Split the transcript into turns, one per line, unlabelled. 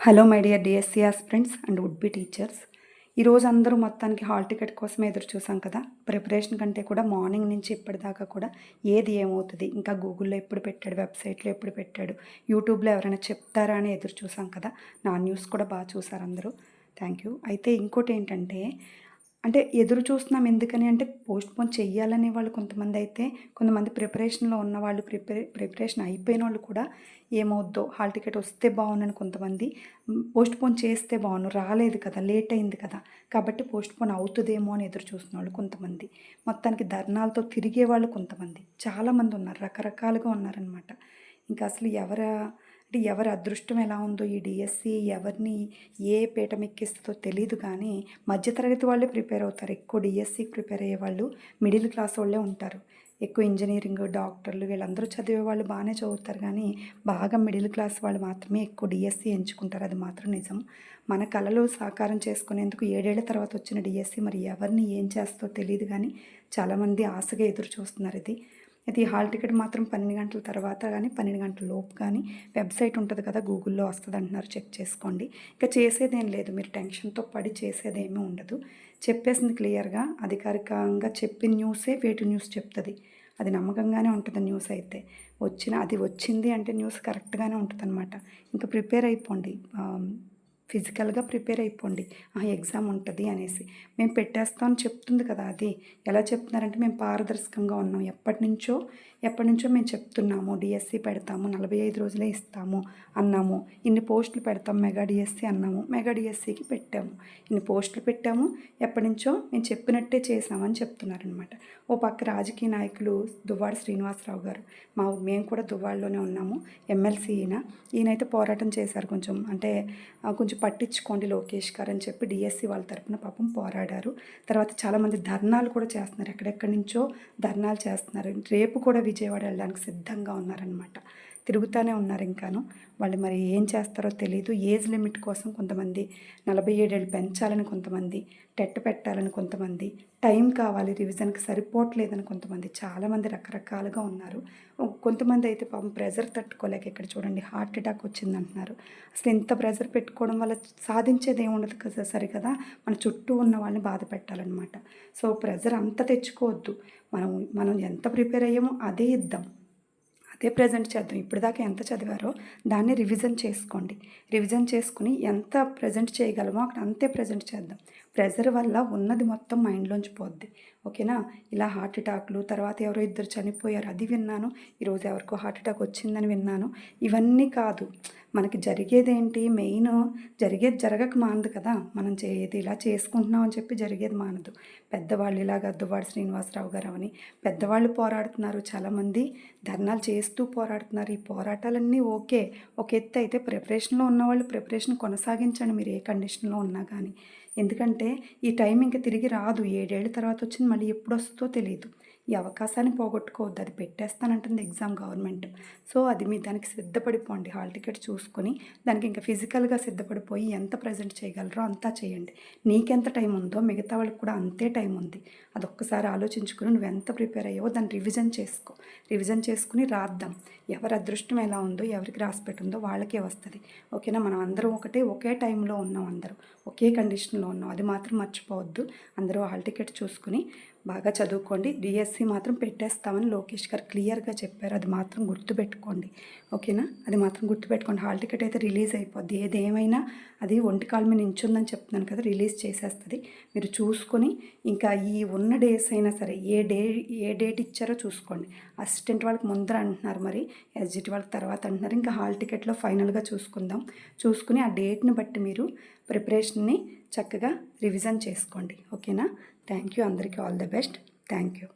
Hello my dear DSC aspirants and would be teachers ఈరోజు అందరూ మొత్తానికి హాల్ టికెట్ కోసం ఎదురు చూసాం కదా? ప్రిపరేషన్ కంటే కూడా మార్నింగ్ నుంచి ఇప్పటిదాకా కూడా ఏది ఏమవుతుంది? ఇంకా గూగుల్లో ఎప్పుడు పెట్టాడు? వెబ్సైట్లో ఎప్పుడు పెట్టాడు? యూట్యూబ్లో ఎవరైనా చెప్తారా అని ఎదురు చూసాం కదా? నా న్యూస్ కూడా బాగా చూసారు అందరూ. థ్యాంక్ యూ అయితే ఇంకోటి ఏంటంటే అంటే ఎదురు చూస్తున్నాం ఎందుకని అంటే పోస్ట్ పోన్ చెయ్యాలనే వాళ్ళు కొంతమంది అయితే కొంతమంది ప్రిపరేషన్లో ఉన్న వాళ్ళు ప్రిపరే ప్రిపరేషన్ అయిపోయిన వాళ్ళు కూడా ఏమవుద్దో హాల్ టికెట్ వస్తే బాగుందని కొంతమంది పోస్ట్ పోన్ చేస్తే బాగుండు రాలేదు కదా లేట్ అయింది కదా కాబట్టి పోస్ట్ పోన్ అవుతుందేమో అని ఎదురు చూస్తున్న వాళ్ళు కొంతమంది. మొత్తానికి ధర్నాలతో తిరిగే వాళ్ళు కొంతమంది. చాలామంది ఉన్నారు రకరకాలుగా ఉన్నారనమాట ఇంకా అసలు ఎవరు అంటే ఎవరి అదృష్టం ఎలా ఉందో ఈ డిఎస్సి ఎవరిని ఏ పీఠం ఎక్కిస్తుందో తెలియదు కానీ మధ్యతరగతి వాళ్ళే ప్రిపేర్ అవుతారు. ఎక్కువ డిఎస్సికి ప్రిపేర్ అయ్యే వాళ్ళు మిడిల్ క్లాస్ వాళ్ళే ఉంటారు. ఎక్కువ ఇంజనీరింగ్ డాక్టర్లు వీళ్ళందరూ చదివే వాళ్ళు బాగానే చదువుతారు కానీ బాగా మిడిల్ క్లాస్ వాళ్ళు మాత్రమే ఎక్కువ డిఎస్సి ఎంచుకుంటారు. అది మాత్రం నిజం. మన కళలు సాకారం చేసుకునేందుకు ఏడేళ్ళ తర్వాత వచ్చిన డిఎస్సి మరి ఎవరిని ఏం చేస్తో తెలియదు కానీ చాలామంది ఆశగా ఎదురు చూస్తున్నారు ఇది. అయితే ఈ హాల్ టికెట్ మాత్రం పన్నెండు గంటల తర్వాత కానీ పన్నెండు గంటల లోపు కానీ వెబ్సైట్ ఉంటుంది కదా గూగుల్లో వస్తుంది అంటున్నారు. చెక్ చేసుకోండి. ఇంకా చేసేదేం లేదు. మీరు టెన్షన్తో పడి చేసేదేమీ ఉండదు. చెప్పేసింది క్లియర్గా. అధికారికంగా చెప్పిన న్యూసే వేటి న్యూస్ చెప్తుంది. అది నమ్మకంగానే ఉంటుంది న్యూస్ అయితే. వచ్చిన అది వచ్చింది అంటే న్యూస్ కరెక్ట్గానే ఉంటుంది అనమాట ఇంకా ప్రిపేర్ అయిపోండి. ఫిజికల్గా ప్రిపేర్ అయిపోండి. ఎగ్జామ్ ఉంటుంది అనేసి. మేము పెట్టేస్తామని చెప్తుంది కదా అది. ఎలా చెప్తున్నారంటే మేము పారదర్శకంగా ఉన్నాం. ఎప్పటి నుంచో ఎప్పటి నుంచో మేము చెప్తున్నాము డిఎస్సి పెడతాము నలభై ఐదు రోజులే ఇస్తాము అన్నాము. ఇన్ని పోస్టులు పెడతాం మెగా డిఎస్సి అన్నాము. మెగా డిఎస్సికి పెట్టాము. ఇన్ని పోస్టులు పెట్టాము ఎప్పటి నుంచో మేము చెప్పినట్టే చేసామని చెప్తున్నారనమాట ఓ పక్క రాజకీయ నాయకులు దువ్వాడ శ్రీనివాసరావు గారు మా మేము కూడా దువ్వాడలోనే ఉన్నాము ఎమ్మెల్సీ ఈయన. ఈయనైతే పోరాటం చేశారు కొంచెం అంటే కొంచెం పట్టించుకోండి లోకేష్ గారు అని చెప్పి డిఎస్సి వాళ్ళ తరపున పాపం పోరాడారు. తర్వాత చాలామంది ధర్నాలు కూడా చేస్తున్నారు. ఎక్కడెక్కడి నుంచో ధర్నాలు చేస్తున్నారు. రేపు కూడా విజయవాడ వెళ్ళడానికి సిద్ధంగా ఉన్నారనమాట తిరుగుతూనే ఉన్నారు ఇంకాను. వాళ్ళు మరి ఏం చేస్తారో తెలియదు ఏజ్ లిమిట్ కోసం కొంతమంది నలభై ఏడేళ్ళు పెంచాలని కొంతమంది టెట్ పెట్టాలని కొంతమంది టైం కావాలి రివిజన్కి సరిపోవట్లేదని కొంతమంది చాలామంది రకరకాలుగా ఉన్నారు. కొంతమంది అయితే పాపం ప్రెజర్ తట్టుకోలేక ఇక్కడ చూడండి హార్ట్ అటాక్ వచ్చింది అంటున్నారు అసలు ఇంత ప్రెజర్ పెట్టుకోవడం వల్ల సాధించేది ఏముండదు కదా సరి కదా? మన చుట్టూ ఉన్న వాళ్ళని బాధ పెట్టాలన్నమాట. సో ప్రెజర్ అంత తెచ్చుకోవద్దు. మనం మనం ఎంత ప్రిపేర్ అయ్యామో అదే ఇద్దాం. అదే ప్రజెంట్ చేద్దాం. ఇప్పటిదాకా ఎంత చదివారో దాన్ని రివిజన్ చేసుకోండి. రివిజన్ చేసుకుని ఎంత ప్రజెంట్ చేయగలమో అక్కడ అంతే ప్రజెంట్ చేద్దాం. ప్రెజర్ వల్ల ఉన్నది మొత్తం మైండ్లోంచి పోద్ది. ఓకేనా? ఇలా హార్ట్ అటాక్లు తర్వాత ఎవరో ఇద్దరు చనిపోయారు అది విన్నాను. ఈరోజు ఎవరికో హార్ట్ అటాక్ వచ్చిందని విన్నాను. ఇవన్నీ కాదు. మనకి జరిగేదేంటి? మెయిన్ జరిగేది జరగక మానదు కదా. మనం చేయేది ఇలా చేసుకుంటున్నాం అని చెప్పి జరిగేది మానదు. పెద్దవాళ్ళు ఇలాగ దువ్వాడు శ్రీనివాసరావు గారు అని పెద్దవాళ్ళు పోరాడుతున్నారు. చాలామంది ధర్నాలు చేస్తూ పోరాడుతున్నారు. ఈ పోరాటాలన్నీ ఓకే. ఒక ఎత్తు అయితే ప్రిపరేషన్లో ఉన్నవాళ్ళు ప్రిపరేషన్ కొనసాగించండి. మీరు ఏ కండిషన్లో ఉన్నా కానీ. ఎందుకంటే ఈ టైం ఇంకా తిరిగి రాదు. ఏడేళ్ళ తర్వాత వచ్చింది. మళ్ళీ ఎప్పుడు వస్తుందో తెలియదు ఈ అవకాశాన్ని పోగొట్టుకోవద్దు. అది పెట్టేస్తానంటుంది ఎగ్జామ్ గవర్నమెంట్. సో అది మీ దానికి సిద్ధపడిపోండి. హాల్ టికెట్ చూసుకొని దానికి ఇంకా ఫిజికల్గా సిద్ధపడిపోయి ఎంత ప్రజెంట్ చేయగలరో అంతా చేయండి. నీకెంత టైం ఉందో మిగతా వాళ్ళకి కూడా అంతే టైం ఉంది. అది ఒక్కసారి ఆలోచించుకుని నువ్వు ఎంత ప్రిపేర్ అయ్యావో దాన్ని రివిజన్ చేసుకో. రివిజన్ చేసుకుని రాద్దాం. ఎవరి అదృష్టం ఎలా ఉందో ఎవరికి రాసి పెట్టుందో వాళ్ళకే వస్తుంది. ఓకేనా? మనం అందరం ఒకటే ఒకే టైంలో ఉన్నాం అందరూ. ఒకే కండిషన్లో ఉన్నాం. అది మాత్రం మర్చిపోవద్దు. అందరూ హాల్ టికెట్ చూసుకుని బాగా చదువుకోండి. డిఎస్సి మాత్రం పెట్టేస్తామని లోకేష్ గారు క్లియర్గా చెప్పారు. అది మాత్రం గుర్తుపెట్టుకోండి. ఓకేనా? అది మాత్రం గుర్తుపెట్టుకోండి. హాల్ టికెట్ అయితే రిలీజ్ అయిపోద్ది. ఏదేమైనా అది ఒంటి కాలు మీద నించుందని చెప్తున్నాను కదా రిలీజ్ చేసేస్తుంది. మీరు చూసుకొని ఇంకా ఈ ఉన్న డేస్ అయినా సరే ఏ డే ఏ డేట్ ఇచ్చారో చూసుకోండి. అసిస్టెంట్ వాళ్ళకి ముందర అంటున్నారు మరి ఎస్జిటి వాళ్ళకి తర్వాత అంటున్నారు. ఇంకా హాల్ టికెట్లో ఫైనల్గా చూసుకుందాం. చూసుకుని ఆ డేట్ని బట్టి మీరు ప్రిపరేషన్ని చక్కగా రివిజన్ చేసుకోండి. ఓకేనా? Thank you. అందరికీ all the best. Thank you.